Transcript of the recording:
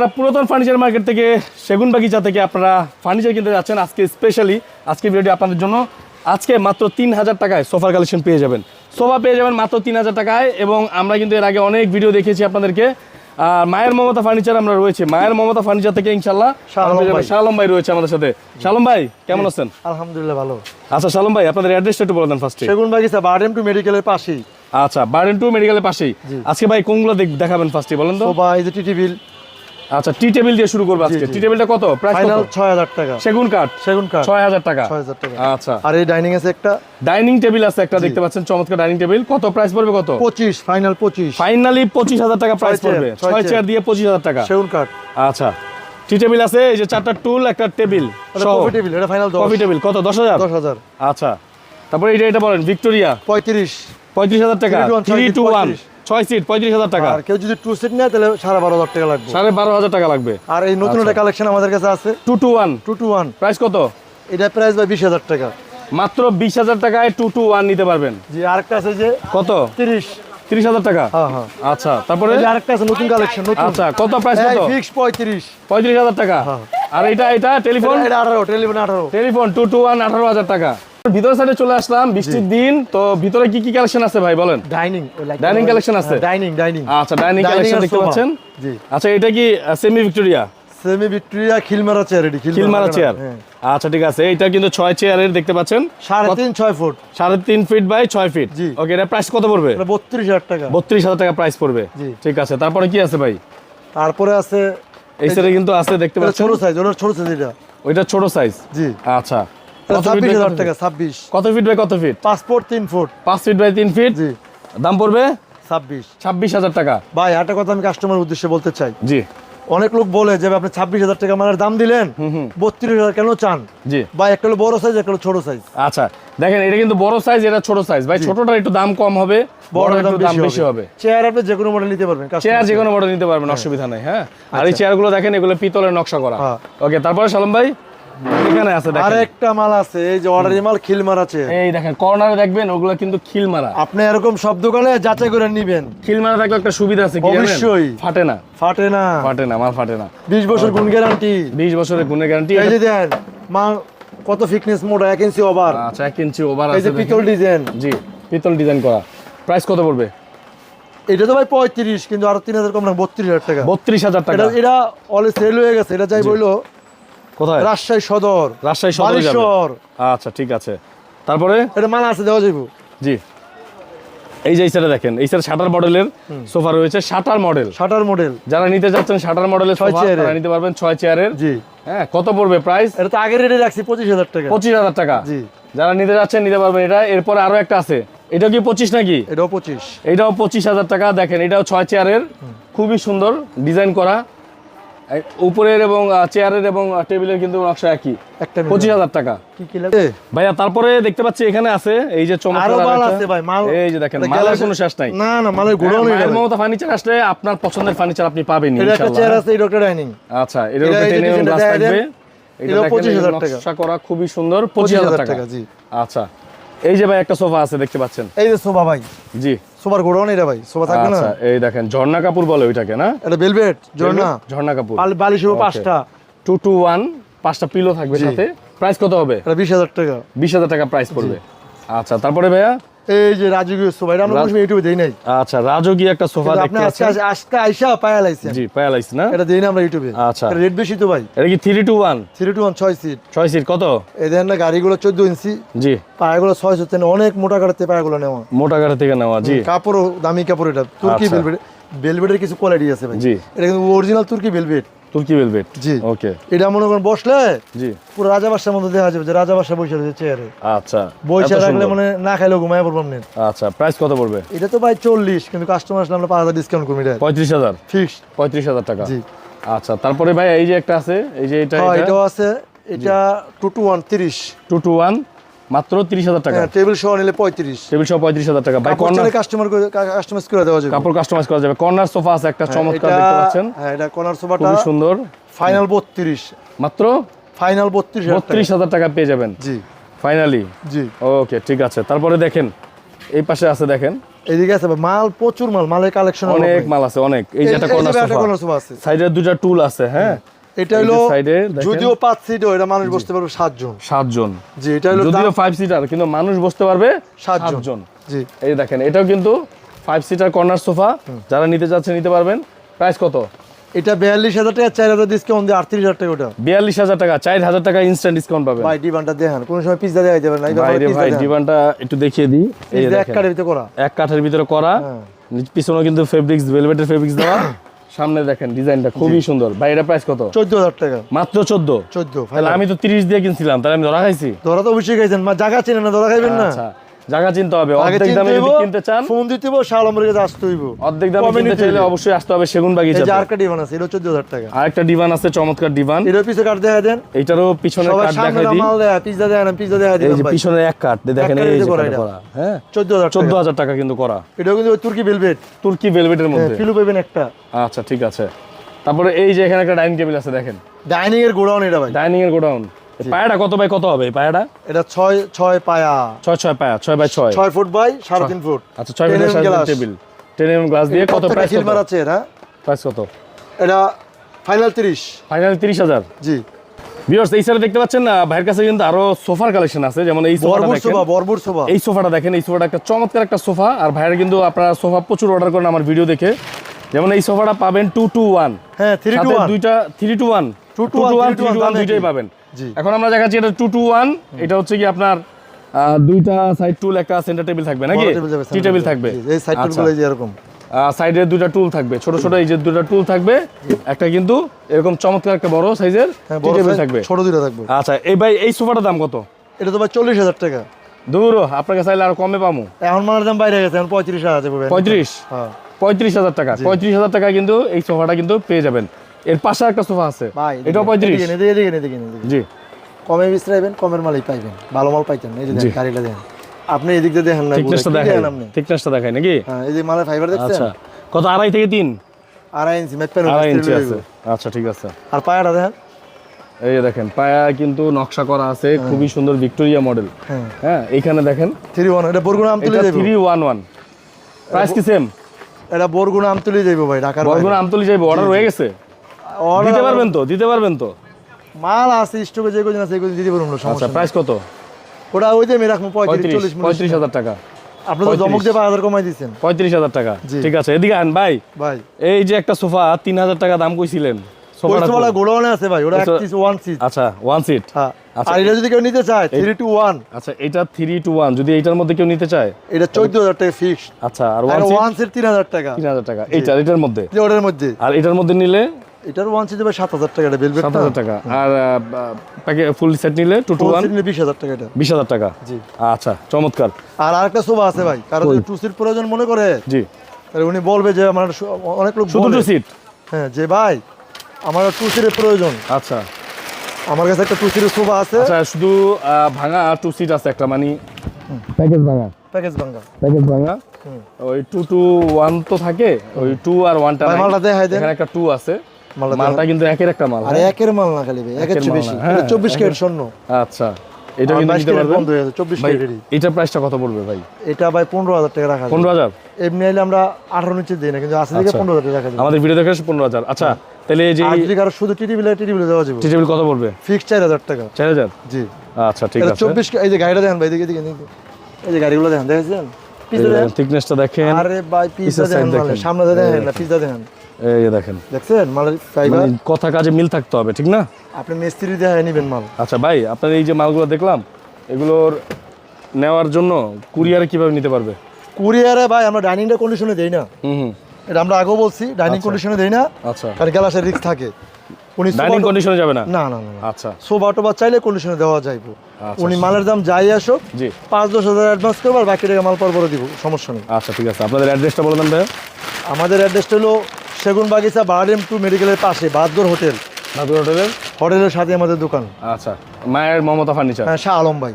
আপনারা পুরাতন furniture market থেকে সেগুন বাগিচা থেকে আপনারা ফার্নিচার কিনতে যাচ্ছেন আজকে স্পেশালি আজকে ভিডিওটি আপনাদের জন্য। আজকে মাত্র তিন হাজার টাকায় সোফার কালেকশন পেয়ে যাবেন। সোফা পেয়ে যাবেন মাত্র তিন হাজার টাকায় এবং আমরা কিন্তু এর আগে অনেক ভিডিও দেখেছি আপনাদেরকে। আর মায়ের মমতা ফার্নিচার আমরা রয়েছে। মায়ের মমতা ফার্নিচার থেকে ইনশাল্লাহ। শালম ভাই। রয়েছে আমাদের সাথে। শালম ভাই কেমন আছেন? আলহামদুলিল্লাহ ভালো। আচ্ছা শালম ভাই আপনাদের অ্যাড্রেসটা একটু বলে দেন ফার্স্টে সেগুন বাগিচা বারডেম টু মেডিকেলের পাশেই। আচ্ছা বার্ডেন টু মেডিকেলের পাশেই। আজকে ভাই কোনগুলো দেখ- দেখাবেন ফার্স্টে বলেন তো। সোফা এই যে টিটি বিল আচ্ছা টি টেবিল দিয়ে শুরু করব আজকে। টি টেবিলটা কত? প্রাইস ফাইনাল কত ছয় হাজার টাকা। সেগুন কাঠ? সেগুন কাঠ। ছয় হাজার টাকা? ছয় হাজার টাকা। আচ্ছা। আর এই ডাইনিং আছে একটা? ডাইনিং টেবিল আছে একটা দেখতে পাচ্ছেন চমৎকার ডাইনিং টেবিল কত? প্রাইস পড়বে কত? পঁচিশ ফাইনাল পঁচিশ। ফাইনালি পঁচিশ হাজার টাকা প্রাইস পড়বে। ছয় ছয় চেয়ার। চেয়ার দিয়ে পঁচিশ হাজার টাকা। সেগুন কাঠ। আচ্ছা। টি টেবিল আছে এই যে চারটা টুল একটা টেবিল কফি টেবিল এটা ফাইনাল দশ। কফি টেবিল কত? দশ হাজার? দশ হাজার। আচ্ছা। তারপরে এটা এটা বলেন ভিক্টোরিয়া পঁয়ত্রিশ। পঁয়ত্রিশ হাজার টাকা। Three to one, ছয় থ্রি seat, টু ওয়ান 35 ছয় সিট পঁয়ত্রিশ হাজার টাকা। আর কেউ যদি টু সিট নেয় তাহলে সাড়ে বারো হাজার টাকা লাগবে। সাড়ে বারো হাজার টাকা লাগবে। আর এই নতুন একটা কালেকশন আমাদের কাছে আছে। Two two one two two one price কত? এটা প্রাইস ভাই বিশ হাজার টাকা। মাত্র বিশ হাজার টাকায় টু টু ওয়ান নিতে পারবেন। জি আরেকটা আছে যে কত? তিরিশ। তিরিশ হাজার টাকা? হ্যাঁ হ্যাঁ। আচ্ছা তারপরে? আরেকটা আছে নতুন কালেকশন নতুন। আচ্ছা কত প্রাইস কত? ফিক্স পঁয়ত্রিশ। পঁয়ত্রিশ হাজার টাকা। হ্যাঁ। আর এটা এটা টেলিফোন? এটা আঠারো টেলিফোন আঠারো। টেলিফোন টু টু ওয়ান আঠারো হাজার টাকা। ভিতর সাইডে চলে আসলাম বৃষ্টির দিন। তো ভিতরে কি কি কালেকশন আছে ভাই বলেন? ডাইনিং Dining collection আছে? ডাইনিং ডাইনিং আচ্ছা ডাইনিং কালেকশন দেখতে পাচ্ছেন? জি। আচ্ছা এটা কি সেমি ভিক্টোরিয়া সেমি ভিক্টোরিয়া খিলমারা চেয়ার এটি খিলমারা চেয়ার হ্যাঁ। আচ্ছা ঠিক আছে। এটা কিন্তু ছয় চেয়ারের দেখতে পাচ্ছেন। সাড়ে কত- তিন ছয় ফুট সাড়ে তিন ফিট বাই ছয় ফিট ওকে এটা প্রাইস কত পড়বে? বত্রিশ হাজার টাকা। বত্রিশ হাজার টাকা প্রাইস পড়বে। জি। ঠিক আছে তারপরে কি আছে ভাই? তারপরে আছে এই সাইডে কিন্তু আছে দেখতে পাচ্ছেন। ছোট সাইজ ওটা ছোট সাইজ এটা। ওইটা ছোট সাইজ জি। আচ্ছা। ছাব্বিশ হাজার টাকা ছাব্বিশ। কত ফিট বাই কত ফিট পাঁচ ফুট তিন ফুট। পাঁচ ফিট বাই তিন ফিট জি। দাম পড়বে? ছাব্বিশ। ছাব্বিশ হাজার টাকা। ভাই একটা কথা আমি কাস্টমার উদ্দেশ্যে বলতে চাই। জি। অনেক লোক বলে যে আপনি ছাব্বিশ হাজার টাকা মালের দাম দিলেন? বত্রিশ হাজার কেন চান? জি। বা একটা হলো বড় সাইজ একটা হলো ছোট সাইজ আচ্ছা দেখেন এটা কিন্তু বড় সাইজ এটা ছোট সাইজ ভাই ছোটটার একটু দাম কম হবে বড় একটু দাম বেশি হবে। চেয়ার আপনি যে কোনো মডেল নিতে পারবেন চেয়ার যে কোনো মডেল নিতে পারবেন অসুবিধা নেই হ্যাঁ? আর এই চেয়ারগুলো দেখেন এগুলো পিতলের নকশা করা। হ্যাঁ। ওকে তারপরে সালম ভাই? এখানে আছে দেখেন। একটা মাল আছে এই যে অর্ডারি মাল খিলমার আছে। এই দেখেন কর্নারে দেখবেন ওগুলো কিন্তু খিল মারা আপনি এরকম সব দোকানে যাচাই করে নিবেন। খিল মারা থাকলে একটা সুবিধা আছে কি অবশ্যই। ফাটে না। ফাটে না। ফাটে না মাল ফাটে না। বিশ বছর গুণ গ্যারান্টি বিশ বছরের গুণের গ্যারান্টি এই যে দেন মা কত ফিটনেস মোটা এক ইঞ্চি ওভার আচ্ছা এক ইঞ্চি ওভার এই যে পিতল ডিজাইন জি পিতল ডিজাইন করা। প্রাইস কত পড়বে? এটা তো ভাই পঁয়ত্রিশ কিন্তু আরও তিন হাজার কম না বত্রিশ হাজার টাকা। বত্রিশ হাজার টাকা। এটা এটা অলে সেল হয়ে গেছে এটা যাই বলল কোথায়? রাজশাহী সদর রাজশাহী সদরে যাবে। আচ্ছা ঠিক আছে। তারপরে? এটা মাল আছে দেওয়া যাইব। জি। এই যে এই দেখেন এই শাটার মডেলের সোফা রয়েছে শাটার মডেল। Shutter model. যারা নিতে যাচ্ছেন শাটার মডেলের সোফা। তারা নিতে পারবেন ছয় চেয়ারের। জি। হ্যাঁ কত পড়বে প্রাইস? এটা তো আগের রেটে রাখছি পঁচিশ হাজার টাকা। পঁচিশ হাজার টাকা। জি। যারা নিতে যাচ্ছেন নিতে পারবেন এটা। এরপরে আরও একটা আছে। এটা কি পঁচিশ নাকি? এটাও পঁচিশ। এটাও পঁচিশ হাজার টাকা। দেখেন এটাও ছয় চেয়ারের। খুবই সুন্দর ডিজাইন করা। উপরের এবং চেয়ারের এবং টেবিলের কিন্তু নকশা একই। একটা পঁচিশ হাজার টাকা। কি কি লাগে ভাইয়া তারপরে দেখতে পাচ্ছি এখানে আছে এই যে চমৎকার আরও মাল আছে ভাই মাল এই যে দেখেন মালের কোনো শেষ নাই। না না মালের হ্যাঁ, মায়ের মমতা ফার্নিচার আসলে আপনার পছন্দের ফার্নিচার আপনি পাবেন এটা চেয়ার আছে এই ডক্টর ডাইনিং। আচ্ছা এটা- উপরে টেনে গ্লাস থাকবে। এটা 25,000 টাকা। নকশা করা খুবই সুন্দর পঁচিশ হাজার টাকা জি। আচ্ছা এই যে ভাই একটা সোফা আছে দেখতে পাচ্ছেন। এই যে সোফা ভাই। জি। সোফার গোডাউন এটা ভাই সোফা থাকবে না? আচ্ছা এই দেখেন ঝর্ণা কাপুর বলে ওইটাকে না? এটা বেলভেট ঝর্ণা। ঝর্ণা কাপুর। বাল- বালিশ পাঁচটা। টু টু ওয়ান পাঁচটা পিলো থাকবে সাথে। প্রাইস কত হবে? এটা বিশ হাজার টাকা। বিশ হাজার টাকা প্রাইস পড়বে। আচ্ছা তারপরে ভাইয়া? এই যে রাজকীয় সোফা এটা আমরা কোনো ইউটিউবে দেই নাই। আচ্ছা রাজকীয় একটা সোফা দেখতে আপনি আজকে আইসা পায়া লাইছেন জি পায়ালাইস না? এটা দেই না আমরা ইউটিউবে আচ্ছা। রেট বেশি তো ভাই। এটা কি three two one three two one ছয় সিট ছয় সিট কত? এই দেখেন না গাড়িগুলো চোদ্দ ইঞ্চি। জি। পায়াগুলো ছয় সিট অনেক মোটা কাটাতে পায়াগুলো নেওয়া। মোটা গাড়ি থেকে নেওয়া জি। কাপড়ও দামি কাপড় এটা। তুর্কি আচ্ছা। ভেলভেট ভেলভেটের কিছু কোয়ালিটি আছে ভাই। জি। এটা কিন্তু অরিজিনাল তুর্কি ভেলভেট তুর্কি ভেলভেট জি। ওকে এটা মনে করেন বসলে জি। পুরো রাজা বাসার মধ্যে দেখা যাবে যে রাজা বাসা বসে রয়েছে চেয়ারে আচ্ছা বইসা রাখলে মানে না খাইলেও ঘুমায় পড়বাম নেন আচ্ছা প্রাইস কত পড়বে? এটা তো ভাই চল্লিশ কিন্তু কাস্টমার আসলে আমরা পাঁচ হাজার ডিসকাউন্ট করি এটা পঁয়ত্রিশ হাজার? ফিক্সড পঁয়ত্রিশ হাজার টাকা। জি। আচ্ছা তারপরে ভাই এই যে একটা আছে এই যে এটা হ্যাঁ এটাও আছে। এটা টু টু ওয়ান তিরিশ। টু টু ওয়ান মাত্র তিরিশ হাজার টাকা। হ্যাঁ টেবিল সহ নিলে পঁয়ত্রিশ। টেবিল সহ পঁয়ত্রিশ হাজার টাকা। ভাই কর্নার কাস্টমার কাস্টমাইজ করে দেওয়া যাবে। কাপড় কাস্টমাইজ করা যাবে। কর্নার সোফা আছে একটা চমৎকার দেখতে পাচ্ছেন। হ্যাঁ এটা কর্নার সোফাটা খুবই সুন্দর। ফাইনাল বত্রিশ। মাত্র? ফাইনাল বত্রিশ বত্রিশ হাজার টাকা পেয়ে যাবেন। জি। ফাইনালি জি। ওকে ঠিক আছে। তারপরে দেখেন এই পাশে আছে দেখেন। এদিকে আছে মাল প্রচুর মাল মালের কালেকশন অনেক মাল আছে অনেক। এই যে একটা কর্নার সোফা সাইডে দুটো টুল আছে। হ্যাঁ? এটা হলো যদিও পাঁচ সিটও এটা মানুষ বসতে পারবে সাতজন। সাতজন। জি এটা হলো যদিও দাম ফাইভ সিটার কিন্তু মানুষ বসতে পারবে সাতজন। সাতজন। জি। এই দেখেন এটাও কিন্তু ফাইভ সিটার কর্নার সোফা যারা নিতে চাচ্ছে নিতে পারবেন। প্রাইস কত? এটা বিয়াল্লিশ হাজার টাকা চার হাজার ডিসকাউন্ট দিয়ে আটত্রিশ হাজার টাকা ওটা। বিয়াল্লিশ হাজার টাকা চার হাজার টাকা ইনস্ট্যান্ট ডিসকাউন্ট পাবেন। ভাই ডিমান্ডটা দেখেন কোন সময় পিজ্জা দেওয়া যাবে না ভাই ডিমান্ডটা একটু দেখিয়ে দিই। এক কাঠের ভিতরে করা। এক কাঠের ভিতরে করা। হ্যাঁ। পিছনেও কিন্তু ফেব্রিক্স ভেলভেটের ফেব্রিক্স দেওয়া। সামনে দেখেন ডিজাইনটা খুবই সুন্দর। ভাই এটা প্রাইস কত? চোদ্দ হাজার টাকা। মাত্র চোদ্দ? চোদ্দ তাহলে আমি তো তিরিশ দিয়ে কিনছিলাম তাহলে আমি ধরা খাইছি? ধরা তো অবশ্যই খাইছেন মা জায়গা চেনে না ধরা খাইবেন না। আচ্ছা। জায়গা চিনতে হবে অর্ধেক দামে যদি কিনতে চান ফোন দিতে কাছে আসতে হইব। অর্ধেক দামে কিনতে চাইলে অবশ্যই আসতে হবে সেগুন এই বাগিচা যে আরেকটা ডিভান আছে এটা চোদ্দ হাজার টাকা। আরেকটা ডিভান আছে চমৎকার ডিভান। এটার পিছে কাঠ দেখা দেন। কাঠ সামনে দেখাই দিই। মাল দেয় দেয় না পিজ্জা দেয় এই যে এক কাঠ দেখেন এই যে করা করা হ্যাঁ? চোদ্দ হাজার চোদ্দ টাকা হাজার টাকা কিন্তু করা। এটাও কিন্তু তুর্কি ভেলভেট তুর্কি ভেলভেটের মধ্যে। ফিলু পাইবেন একটা। আচ্ছা ঠিক আছে। তারপরে এই যে এখানে একটা ডাইনিং টেবিল আছে দেখেন। ডাইনিং এর গোডাউন এটা ভাই। ডাইনিং এর গোডাউন। পায়াটা কত বাই কত হবে? পায়াটা? এটা ছয় ছয় পায়া। ছয় ছয় পায়া ছয় বাই ছয়। ছয় ফুট বাই সাড়ে তিন ফুট। আচ্ছা ছয় 10 metre table. Ten M glass দিয়ে কত প্রাইস সিলভার আছে এটা প্রাইস কত? এটা ফাইনাল তিরিশ। ফাইনাল তিরিশ হাজার? জি। ভিউয়ার্স এই দেখতে পাচ্ছেন না ভাইয়ের কাছে কিন্তু আরও সোফার কালেকশন আছে যেমন এই সোফাটা দেখেন। সোফা বরবুর সোফা। এই সোফাটা দেখেন এই সোফাটা একটা চমৎকার একটা সোফা আর ভাইয়ের কিন্তু আপনারা সোফা প্রচুর অর্ডার করেন আমার ভিডিও দেখে। যেমন এই সোফাটা পাবেন টু টু ওয়ান হ্যাঁ থ্রি টু দুইটা three two one two two one three two one দুইটাই পাবেন। এখন আমরা দেখাচ্ছি এটা টু টু ওয়ান এটা হচ্ছে কি আপনার দুইটা সাইড টুল একটা সেন্টার টেবিল থাকবে নাকি? টি টেবিল থাকবে। এই সাইড আচ্ছা। গুলো এই যে এরকম। সাইডে দুইটা টুল থাকবে ছোট ছোট এই যে দুইটা টুল থাকবে একটা কিন্তু এরকম চমৎকার একটা বড় সাইজের হ্যাঁ টি টেবিল থাকবে। ছোট দুইটা থাকবে। আচ্ছা এই ভাই এই সোফাটার দাম কত? এটা তো ভাই চল্লিশ হাজার টাকা। দূর আপনাকে চাইলে আর কমে পামু। এখন মানের দাম বাইরে গেছে এখন পঁয়ত্রিশ হাজার আছে পাবেন। পঁয়ত্রিশ? হ্যাঁ। পঁয়ত্রিশ হাজার টাকা। পঁয়ত্রিশ হাজার টাকা কিন্তু এই সোফাটা কিন্তু পেয়ে যাবেন। এর পাশে একটা সোফা আছে। ভাই এটাও পঁয়ত্রিশ। এদিকে এদিকে এদিকে জি। কমে বিচরাইবেন কমের মালই পাইবেন। ভালো মাল পাইতেন এই যে দেখেন গাড়িটা দেখেন আপনি এদিক দিয়ে দেখেন না থিকনেসটা কি দেখেন আপনি? থিকনেসটা দেখাই নাকি? হ্যাঁ এই যে মালের ফাইবার দেখছেন? আচ্ছা। কত আড়াই থেকে তিন? আড়াই ইঞ্চি মেট প্যানেল আড়াই ইঞ্চি আছে। আচ্ছা ঠিক আছে। আর পায়াটা দেখেন? এই যে দেখেন পায়া কিন্তু নকশা করা আছে খুবই সুন্দর ভিক্টোরিয়া মডেল। হ্যাঁ। হ্যাঁ এইখানে দেখেন। থ্রি ওয়ান এটা বরগুনা আম তুলে এটা যাইব। ওয়ান ওয়ান প্রাইস কি সেম এটা বরগুনা আম তুলে যাইব ভাই ঢাকার বরগুনা আমতলি যাইবো অর্ডার হয়ে গেছে? দিতে পারবেন তো? দিতে পারবেন তো? মাল আছে স্টকে যে কোদিন আছে এই দিতে পারব না আচ্ছা প্রাইস কত? ওটা ওই যে আমি রাখব পঁয়ত্রিশ পঁয়ত্রিশ চল্লিশ পঁয়ত্রিশ হাজার টাকা। আপনি তো জমক দিয়ে পাঁচ হাজার কমাই পঁয়ত্রিশ হাজার টাকা। ঠিক আছে এদিকে আন ভাই। ভাই। এই যে একটা সোফা তিন হাজার টাকা দাম কইছিলেন। সোফাটা ওই গোডাউনে আছে ভাই ওটা ওয়ান সিট আচ্ছা ওয়ান সিট হ্যাঁ। আচ্ছা, আর এটা যদি কেউ নিতে চায় থ্রি টু ওয়ান আচ্ছা এটা থ্রি টু ওয়ান যদি এইটার মধ্যে কেউ নিতে চায়। এটা চোদ্দ হাজার টাকা ফিক্সড আচ্ছা আর আর ওয়ান সিট ওয়ান সিট তিন হাজার টাকা। তিন হাজার টাকা এইটার এটার মধ্যে? যে ওটার মধ্যে। আর এটার মধ্যে নিলে? এটার ওয়ান সিট ভাই সাত হাজার টাকা এটা বেলভেট সাত হাজার টাকা। আর প্যাকে ফুল সেট নিলে টু টু ওয়ান বিশ হাজার টাকা এটা। বিশ হাজার টাকা? জি। আচ্ছা চমৎকার। আর আরেকটা সোফা আছে ভাই কারণ টু সিট প্রয়োজন মনে করে? জি। তাহলে উনি বলবে যে আমার অনেক লোক শুধু টু সিট হ্যাঁ যে ভাই আমার টু সিটের প্রয়োজন। আচ্ছা। আমার কাছে একটা টু সিটের সোফা আছে। আচ্ছা শুধু আহ, ভাঙা টু সিট আছে একটা মানে? প্যাকেজ ভাঙা। প্যাকেজ ভাঙ্গা প্যাকেজ ভাঙা। ওই টু টু ওয়ান তো থাকে ওই টু আর ওয়ানটা ভাই মালটা দেখাই দেন। এখানে একটা টু আছে। মালটা কিন্তু একের একটা মাল আর হ্যাঁ? একের মাল না খালি ভাই একের চেয়ে বেশি। না, হ্যাঁ, চব্বিশ ক্যারেট স্বর্ণ। আচ্ছা এটা কিন্তু নিতে পারবেন? বন্ধ হয়ে যাচ্ছে চব্বিশ ভাই ক্যারেটই। এটার প্রাইসটা কত পড়বে ভাই? এটা ভাই পনেরো হাজার টাকা রাখা যায়। পনেরো হাজার? এমনি আইলে আমরা আঠারো নিচে দিই না কিন্তু আসলে দিকে আচ্ছা। পনেরো হাজার টাকা রাখা আমাদের ভিডিও দেখে পনেরো হাজার। আচ্ছা তাহলে এই যে আর যদি কারও শুধু টিটি বিলে টিটি বিলে দেওয়া যাবে। টি টেবিল কত পড়বে? ফিক্স চার হাজার টাকা। চার হাজার? জি। আচ্ছা ঠিক আছে। চব্বিশ এই যে গাড়িটা দেখেন ভাই এদিকে এদিকে। এই যে গাড়িগুলো দেখেন দেখেছেন? পিছনে দেখেন। থিকনেসটা দেখেন। আরে ভাই পিছের দেখেন। সামনে দেখেন না পিজা দেখেন। এই দেখেন। দেখছেন? মালের ফাইবার মানে কথা কাজে মিল থাকতে হবে ঠিক না? আপনি মিস্ত্রি দেখে নিবেন মাল। আচ্ছা ভাই আপনার এই যে মালগুলো দেখলাম এগুলোর নেওয়ার জন্য কুরিয়ারে কীভাবে নিতে পারবে? কুরিয়ারে ভাই আমরা ডাইনিংটা কন্ডিশনে দেই না। হুম এটা আমরা আগেও বলছি ডাইনিং কন্ডিশনে দেই না। আচ্ছা। কারণ গ্যালাসের রিস্ক থাকে। উনি ডাইনিং কন্ডিশনে যাবে না? না না না। আচ্ছা। সোফা টোবা চাইলে কন্ডিশনে দেওয়া যাইব। আচ্ছা। উনি মালের দাম যাই আসুক জি। পাঁচ দশ হাজার অ্যাডভান্স করব আর বাকি টাকা মাল পর পরে দিব সমস্যা নেই। আচ্ছা ঠিক আছে। আপনাদের অ্যাড্রেসটা বলে দেন ভাই আমাদের অ্যাড্রেসটা হলো সেগুন বাগিচা বারডেম টু মেডিকেলের পাশে বাহাদুর হোটেল। বাহাদুর হোটেলের? হোটেলের সাথে আমাদের দোকান। আচ্ছা মায়ের মমতা ফার্নিচার? হ্যাঁ শাহ আলম ভাই।